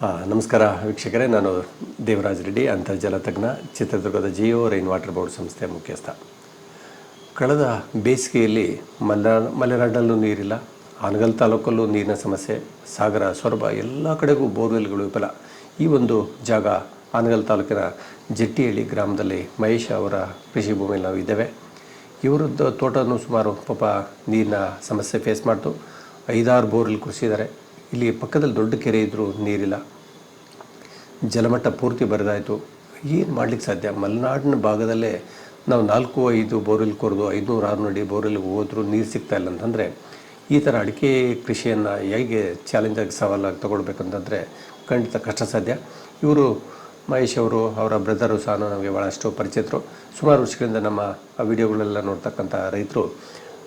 ನಮಸ್ಕಾರ ವೀಕ್ಷಕರೇ, ನಾನು ದೇವರಾಜ್ ರೆಡ್ಡಿ, ಅಂತರ್ಜಲ ತಜ್ಞ, ಚಿತ್ರದುರ್ಗದ ಜಿಯೋ ರೈನ್ ವಾಟರ್ ಬೋರ್ಡ್ ಸಂಸ್ಥೆಯ ಮುಖ್ಯಸ್ಥ. ಕಳೆದ ಬೇಸಿಗೆಯಲ್ಲಿ ಮಲೆನಾ ಮಲೆನಾಡಲ್ಲೂ ನೀರಿಲ್ಲ ಹಾನಗಲ್ ತಾಲೂಕಲ್ಲೂ ನೀರಿನ ಸಮಸ್ಯೆ, ಸಾಗರ, ಸೊರಬ, ಎಲ್ಲ ಕಡೆಗೂ ಬೋರ್ವೆಲ್ಗಳು ವಿಫಲ. ಈ ಒಂದು ಜಾಗ ಹಾನಗಲ್ ತಾಲೂಕಿನ ಜಟ್ಟಿಹಳ್ಳಿ ಗ್ರಾಮದಲ್ಲಿ ಮಹೇಶ್ ಅವರ ಕೃಷಿ ಭೂಮಿಯಲ್ಲಿ ನಾವು ಇದ್ದೇವೆ. ಇವರದ್ದು ತೋಟನೂ ಸುಮಾರು ಪಾಪ ನೀರಿನ ಸಮಸ್ಯೆ ಫೇಸ್ ಮಾಡ್ತು. ಐದಾರು ಬೋರ್ವೆಲ್ ಕೃಷಿದ್ದಾರೆ ಇಲ್ಲಿ ಪಕ್ಕದಲ್ಲಿ ದೊಡ್ಡ ಕೆರೆ ಇದ್ದರೂ ನೀರಿಲ್ಲ. ಜಲಮಟ್ಟ ಪೂರ್ತಿ ಬರೆದಾಯಿತು. ಏನು ಮಾಡ್ಲಿಕ್ಕೆ ಸಾಧ್ಯ? ಮಲೆನಾಡಿನ ಭಾಗದಲ್ಲೇ ನಾವು ನಾಲ್ಕು, ಐದು ಬೋರ್ವೆಲ್ ಕೊರೆದು ಐದುನೂರು, ಆರುನೂರು ಬೋರ್ವೆಲ್ಗೆ ಹೋದರೂ ನೀರು ಸಿಗ್ತಾ ಇಲ್ಲ ಅಂತಂದರೆ, ಈ ಥರ ಅಡಿಕೆ ಕೃಷಿಯನ್ನು ಹೇಗೆ ಚಾಲೆಂಜಾಗಿ ಸವಾಲಾಗಿ ತಗೊಳ್ಬೇಕಂತಂದರೆ ಖಂಡಿತ ಕಷ್ಟ ಸಾಧ್ಯ. ಇವರು ಮಹೇಶ್ ಅವರು, ಅವರ ಬ್ರದರು ಸಹ ನಮಗೆ ಭಾಳಷ್ಟು ಪರಿಚಿತರು. ಸುಮಾರು ವರ್ಷಗಳಿಂದ ನಮ್ಮ ವಿಡಿಯೋಗಳೆಲ್ಲ ನೋಡ್ತಕ್ಕಂಥ ರೈತರು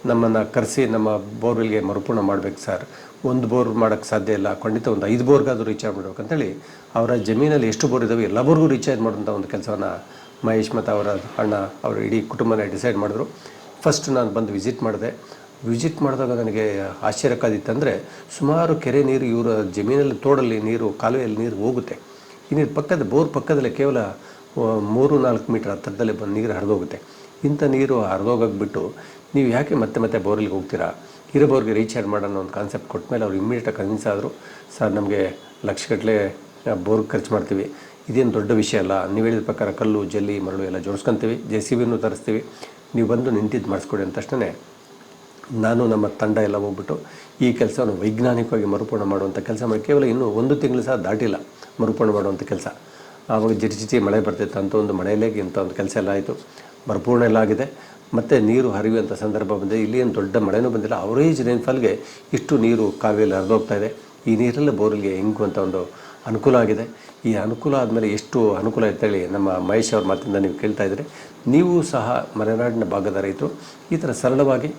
ನಮ್ಮನ್ನು ಕರೆಸಿ ನಮ್ಮ ಬೋರ್ವೆಲ್ಗೆ ಮರುಪೂರ್ಣ ಮಾಡಬೇಕು ಸರ್. ಒಂದು ಬೋರ್ ಮಾಡೋಕ್ಕೆ ಸಾಧ್ಯ ಇಲ್ಲ. ಖಂಡಿತ ಒಂದು ಐದು ಬೋರ್ಗಾದರೂ ರೀಚಾರ್ಜ್ ಮಾಡ್ಬೇಕಂತೇಳಿ ಅವರ ಜಮೀನಲ್ಲಿ ಎಷ್ಟು ಬೋರ್ ಇದ್ದಾವೆ ಎಲ್ಲ ಬೋರ್ಗೂ ರೀಚಾರ್ಜ್ ಮಾಡುವಂಥ ಒಂದು ಕೆಲಸವನ್ನು ಮಹೇಶ್ ಮತ್ತು ಅವರ ಅಣ್ಣ ಅವರ ಇಡೀ ಕುಟುಂಬನೇ ಡಿಸೈಡ್ ಮಾಡಿದ್ರು. ಫಸ್ಟ್ ನಾನು ಬಂದು ವಿಸಿಟ್ ಮಾಡಿದೆ. ವಿಸಿಟ್ ಮಾಡಿದಾಗ ನನಗೆ ಆಶ್ಚರ್ಯಕ್ಕಾದಿತ್ತಂದರೆ ಸುಮಾರು ಕೆರೆ ನೀರು ಇವರ ಜಮೀನಲ್ಲಿ ತೋಡಲ್ಲಿ ನೀರು ಕಾಲುವೆಯಲ್ಲಿ ನೀರು ಹೋಗುತ್ತೆ. ಈ ನೀರು ಪಕ್ಕದ ಬೋರ್ ಪಕ್ಕದಲ್ಲೇ ಕೇವಲ ಮೂರು ನಾಲ್ಕು ಮೀಟರ್ ಹತ್ತಿರದಲ್ಲೇ ಬಂದು ನೀರು ಹರಿದೋಗುತ್ತೆ. ಇಂಥ ನೀರು ಹರಿದೋಗೋಗ್ಬಿಟ್ಟು ಬಿಟ್ಟು ನೀವು ಯಾಕೆ ಮತ್ತೆ ಮತ್ತೆ ಬೋರ್ವೆಲ್ಗೆ ಹೋಗ್ತೀರಾ? ಇರೋಬೋರ್ಗೆ ರೀಚಾರ್ಜ್ ಮಾಡೋಣ ಒಂದು ಕಾನ್ಸೆಪ್ಟ್ ಕೊಟ್ಟ ಮೇಲೆ ಅವ್ರು ಇಮ್ಮಿಡಿಯೇಟಾಗಿ ಕನ್ವಿನ್ಸ್ ಆದರು, ಸರ್, ನಮಗೆ ಲಕ್ಷಗಟ್ಟಲೆ ಬೋರ್ಗೆ ಖರ್ಚು ಮಾಡ್ತೀವಿ. ಇದೇನು ದೊಡ್ಡ ವಿಷಯ ಅಲ್ಲ. ನೀವು ಹೇಳಿದ ಪ್ರಕಾರ ಕಲ್ಲು, ಜಲ್ಲಿ, ಮರಳು ಎಲ್ಲ ಜೋಡಿಸ್ಕೊಂತೀವಿ. J C ಬಿನೂ ತರಿಸ್ತೀವಿ. ನೀವು ಬಂದು ನಿಂತಿದ್ದು ಮಾಡಿಸ್ಕೊಡಿ ಅಂದ ತಕ್ಷಣ ನಾನು ನಮ್ಮ ತಂಡ ಎಲ್ಲ ಹೋಗ್ಬಿಟ್ಟು ಈ ಕೆಲಸವನ್ನು ವೈಜ್ಞಾನಿಕವಾಗಿ ಮರುಪೂರ್ಣ ಮಾಡುವಂಥ ಕೆಲಸ ಮಾಡಿ, ಕೇವಲ ಇನ್ನೂ ಒಂದು ತಿಂಗಳು ಸಹ ದಾಟಿಲ್ಲ ಮರುಪೂರ್ಣ ಮಾಡುವಂಥ ಕೆಲಸ. ಆವಾಗ ಜಿಟಿ ಮಳೆ ಬರ್ತಿತ್ತು ಅಂತ ಒಂದು ಮಳೆಯಲ್ಲೇ ಇಂಥ ಒಂದು ಕೆಲಸ ಎಲ್ಲ ಆಯಿತು. ಮರುಪೂರ್ಣ ಎಲ್ಲ ಆಗಿದೆ. ಮತ್ತು ನೀರು ಹರಿಯುವಂಥ ಸಂದರ್ಭ ಬಂದಿದೆ ಇಲ್ಲಿ ಏನು ದೊಡ್ಡ ಮಳೆನೂ ಬಂದಿಲ್ಲ. ಅವರೇಜ್ ರೈನ್ಫಾಲ್ಗೆ ಇಷ್ಟು ನೀರು ಕಾಲುವೆಯಲ್ಲಿ ಹರಿದೋಗ್ತಾ ಇದೆ. ಈ ನೀರೆಲ್ಲ ಬೋರ್ಗೆ ಹೆಂಗುವಂಥ ಒಂದು ಅನುಕೂಲ ಆಗಿದೆ. ಈ ಅನುಕೂಲ ಆದಮೇಲೆ ಎಷ್ಟು ಅನುಕೂಲ ಅಂತೇಳಿ ನಮ್ಮ ಮಹೇಶ್ ಅವ್ರ ಮಾತಿಂದ ನೀವು ಕೇಳ್ತಾ ಇದ್ದರೆ ನೀವು ಸಹ ಮಲೆನಾಡಿನ ಭಾಗದ ರೈತರು ಈ ಥರ ಸರಳವಾಗಿ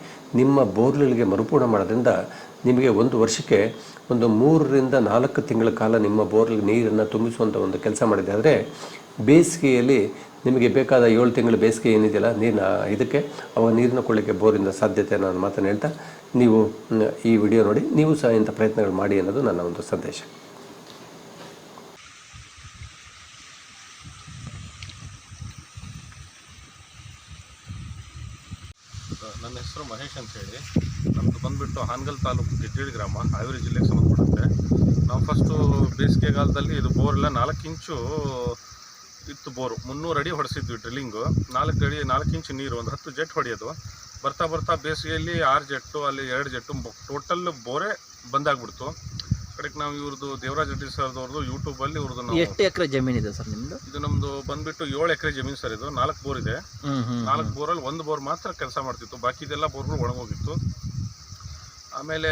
ನಿಮ್ಮ ಬೋರ್ಗಳಿಗೆ ಮರುಪೂರ್ಣ ಮಾಡೋದ್ರಿಂದ ನಿಮಗೆ ಒಂದು ವರ್ಷಕ್ಕೆ ಒಂದು ಮೂರರಿಂದ ನಾಲ್ಕು ತಿಂಗಳ ಕಾಲ ನಿಮ್ಮ ಬೋರ್ಲಿಗೆ ನೀರನ್ನು ತುಂಬಿಸುವಂಥ ಒಂದು ಕೆಲಸ ಮಾಡಿದೆ ಆದರೆ ಬೇಸಿಗೆಯಲ್ಲಿ ನಿಮಗೆ ಬೇಕಾದ ಏಳು ತಿಂಗಳು ಬೇಸಿಗೆ ಏನಿದೆಯಲ್ಲ, ನೀರಿನ, ಇದಕ್ಕೆ ಅವಾಗ ನೀರಿನ ಕೊಳ್ಳಿಕ್ಕೆ ಬೋರಿಂದ ಸಾಧ್ಯತೆ ನಾನು ಮಾತನ್ನು ಹೇಳ್ತಾ, ನೀವು ಈ ವಿಡಿಯೋ ನೋಡಿ, ನೀವು ಸಹ ಇಂಥ ಪ್ರಯತ್ನಗಳು ಮಾಡಿ ಅನ್ನೋದು ನನ್ನ ಒಂದು ಸಂದೇಶ. ನನ್ನ ಹೆಸರು ಮಹೇಶ್ ಅಂತ ಹೇಳಿ ನಮ್ಮದು ಬಂದುಬಿಟ್ಟು ಹಾನಗಲ್ ತಾಲೂಕು ಗೆಜ್ಜೇಡಿ ಗ್ರಾಮ, ಹಾವೇರಿ ಜಿಲ್ಲೆಗೆ ಸಂಬಂಧಪಡುತ್ತೆ ನಾವು ಫಸ್ಟು ಬೇಸಿಗೆಗಾಲದಲ್ಲಿ ಇದು ಬೋರ್ ಇಲ್ಲ ನಾಲ್ಕು ಇಂಚು ಇತ್ತು ಬೋರು. ಮುನ್ನೂರು ಅಡಿ ಹೊಡೆಸಿದ್ವಿ ಡ್ರಿಲ್ಲಿಂಗು ನಾಲ್ಕು ಅಡಿ ನಾಲ್ಕು ಇಂಚು ನೀರು ಒಂದು ಹತ್ತು ಜೆಟ್ ಹೊಡೆಯೋದು. ಬರ್ತಾ ಬರ್ತಾ ಬೇಸಿಗೆಯಲ್ಲಿ ಆರು ಜೆಟ್ಟು ಅಲ್ಲಿ ಎರಡು ಜೆಟ್ಟು ಟೋಟಲ್ ಬೋರೆ ಬಂದಾಗ್ಬಿಡ್ತು ಕಡೆಗೆ ನಾವು ಇವ್ರದ್ದು ದೇವರಾಜ್ ರೆಡ್ಡಿ ಸರ್ದವ್ರದ್ದು ಯೂಟ್ಯೂಬಲ್ಲಿ ಇವ್ರದ್ದು ಎಷ್ಟು ಎಕರೆ ಜಮೀನು ಇದೆ ಸರ್ ನಿಮ್ಮದು ಇದು ನಮ್ಮದು ಬಂದ್ಬಿಟ್ಟು ಏಳು ಎಕರೆ ಜಮೀನು ಸರ್ ಇದು. ನಾಲ್ಕು ಬೋರ್ ಇದೆ. ನಾಲ್ಕು ಬೋರಲ್ಲಿ ಒಂದು ಬೋರ್ ಮಾತ್ರ ಕೆಲಸ ಮಾಡ್ತಿತ್ತು. ಬಾಕಿದೆಲ್ಲ ಬೋರ್ಗಳು ಒಣಗೋಗಿತ್ತು. ಆಮೇಲೆ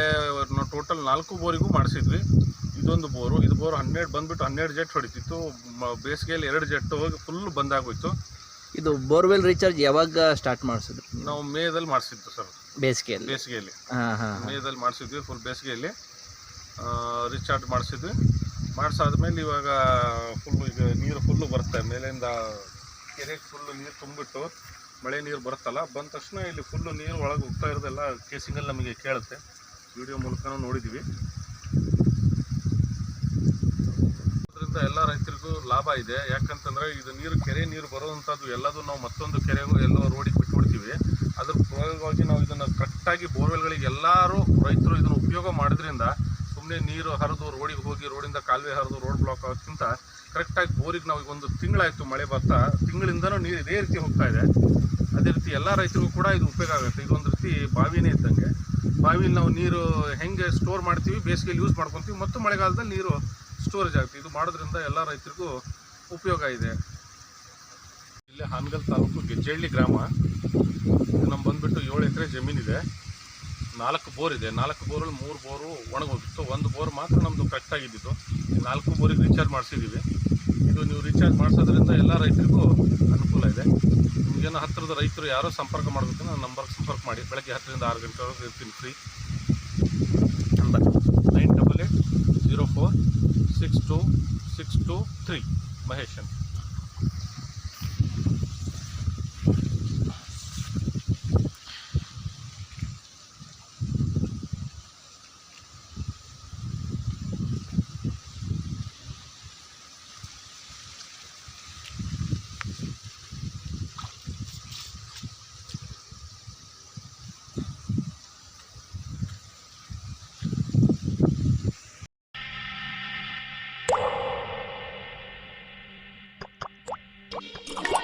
ನಾವು ಟೋಟಲ್ ನಾಲ್ಕು ಬೋರಿಗೂ ಮಾಡಿಸಿದ್ವಿ. ಇದೊಂದು ಬೋರು. ಇದು ಬೋರ್ ಹನ್ನೆರಡು ಬಂದ್ಬಿಟ್ಟು ಹನ್ನೆರಡು ಜೆಟ್ ಹೊಡಿತಿತ್ತು. ಮ- ಬೇಸಿಗೆಯಲ್ಲಿ ಎರಡು ಜೆಟ್ ಹೋಗಿ ಫುಲ್ ಬಂದಾಗೋಯ್ತು ಇದು ಬೋರ್ವೆಲ್ ರೀಚಾರ್ಜ್ ಯಾವಾಗ ಸ್ಟಾರ್ಟ್ ಮಾಡಿಸಿದ್ರು? ನಾವು ಮೇದಲ್ಲಿ ಮಾಡಿಸಿದ್ದು ಸರ್. ಬೇಸಿಗೆಯಲ್ಲಿ? ಬೇಸಿಗೆಯಲ್ಲಿ. ಹಾಂ ಹಾಂ ಮೇದಲ್ಲಿ ಮಾಡಿಸಿದ್ವಿ ಫುಲ್ ಬೇಸಿಗೆಯಲ್ಲಿ. ರೀಚಾರ್ಜ್ ಮಾಡಿಸಿದ್ವಿ. ಮಾಡಿಸಾದ್ಮೇಲೆ ಇವಾಗ ಫುಲ್ಲು ಈಗ ನೀರು ಫುಲ್ಲು ಬರುತ್ತೆ. ಮೇಲಿಂದ ಕೆರೆಗೆ ಫುಲ್ಲು ನೀರು ತುಂಬಿಟ್ಟು ಮಳೆ ನೀರು ಬರುತ್ತಲ್ಲ ಬಂದ ತಕ್ಷಣ ಇಲ್ಲಿ ಫುಲ್ಲು ನೀರು ಒಳಗೆ ಹೋಗ್ತಾ ಇರೋದೆಲ್ಲ ಕೇಸಿಂಗಲ್ಲಿ ನಮಗೆ ಕೇಳುತ್ತೆ. ವಿಡಿಯೋ ಮೂಲಕನೂ ನೋಡಿದ್ದೀವಿ. ಅದರಿಂದ ಎಲ್ಲ ರೈತರಿಗೂ ಲಾಭ ಇದೆ. ಯಾಕಂತಂದ್ರೆ ಇದು ನೀರು, ಕೆರೆ ನೀರು ಬರುವಂಥದ್ದು ಎಲ್ಲದೂ ನಾವು ಮತ್ತೊಂದು ಕೆರೆಗೂ ಎಲ್ಲೋ ರೋಡಿಗೆ ಬಿಟ್ಬಿಡ್ತೀವಿ. ಅದ್ರ ಪ್ರಯೋಗವಾಗಿ ನಾವು ಇದನ್ನು ಕರೆಕ್ಟಾಗಿ ಬೋರ್ವೆಲ್ಗಳಿಗೆ ಎಲ್ಲರೂ ರೈತರು ಇದನ್ನು ಉಪಯೋಗ ಮಾಡೋದ್ರಿಂದ ಸುಮ್ಮನೆ ನೀರು ಹರಿದು ರೋಡಿಗೆ ಹೋಗಿ ರೋಡಿಂದ ಕಾಲುವೆ ಹರಿದು ರೋಡ್ ಬ್ಲಾಕ್ ಆಗೋಕ್ಕಿಂತ ಕರೆಕ್ಟಾಗಿ ಬೋರಿಗೆ ನಾವು ಒಂದು ತಿಂಗಳಾಯಿತು ಮಳೆ ಬರ್ತಾ ತಿಂಗಳಿಂದನೂ ನೀರು ಇದೇ ರೀತಿ ಹೋಗ್ತಾ ಇದೆ. ಅದೇ ರೀತಿ ಎಲ್ಲ ರೈತರಿಗೂ ಕೂಡ ಇದು ಉಪಯೋಗ ಆಗುತ್ತೆ. ಇದೊಂದು ರೀತಿ ಬಾವಿನೇ ಇದ್ದಂಗೆ. ಬಾವಿಲಿ ನಾವು ನೀರು ಹೆಂಗೆ ಸ್ಟೋರ್ ಮಾಡ್ತೀವಿ, ಬೇಸಿಗೆಯಲ್ಲಿ ಯೂಸ್ ಮಾಡ್ಕೊತೀವಿ, ಮತ್ತು ಮಳೆಗಾಲದಲ್ಲಿ ನೀರು ಸ್ಟೋರೇಜ್ ಆಗುತ್ತೆ ಇದು ಮಾಡೋದ್ರಿಂದ ಎಲ್ಲ ರೈತರಿಗೂ ಉಪಯೋಗ ಇದೆ. ಇಲ್ಲಿ ಹಾನಗಲ್ ತಾಲೂಕು ಗೆಜ್ಜಳ್ಳಿ ಗ್ರಾಮ. ಇದು ನಮ್ಮ ಬಂದುಬಿಟ್ಟು ಏಳು ಎಕರೆ ಜಮೀನಿದೆ ನಾಲ್ಕು ಬೋರ್ ಇದೆ. ನಾಲ್ಕು ಬೋರಲ್ಲಿ ಮೂರು ಬೋರು ಒಣಗೋಗಿತ್ತು. ಒಂದು ಬೋರ್ ಮಾತ್ರ ನಮ್ಮದು ಕರೆಕ್ಟಾಗಿದ್ದಿತ್ತು ಈ ನಾಲ್ಕು ಬೋರಿಗೆ ರೀಚಾರ್ಜ್ ಮಾಡಿಸಿದ್ದೀವಿ ಇದು ನೀವು ರೀಚಾರ್ಜ್ ಮಾಡಿಸೋದ್ರಿಂದ ಎಲ್ಲ ರೈತರಿಗೂ ಅನುಕೂಲ ಇದೆ. ನಿಮಗೇನೋ ಹತ್ತಿರದ ರೈತರು ಯಾರೋ ಸಂಪರ್ಕ ಮಾಡಬೇಕು ನನ್ನ ನಂಬರ್ಗೆ ಸಂಪರ್ಕ ಮಾಡಿ. ಬೆಳಗ್ಗೆ ಹತ್ತರಿಂದ ಆರು ಗಂಟೆವರೆಗೂ ಇರ್ತೀನಿ ಫ್ರೀ 3 Maheshan. Yeah.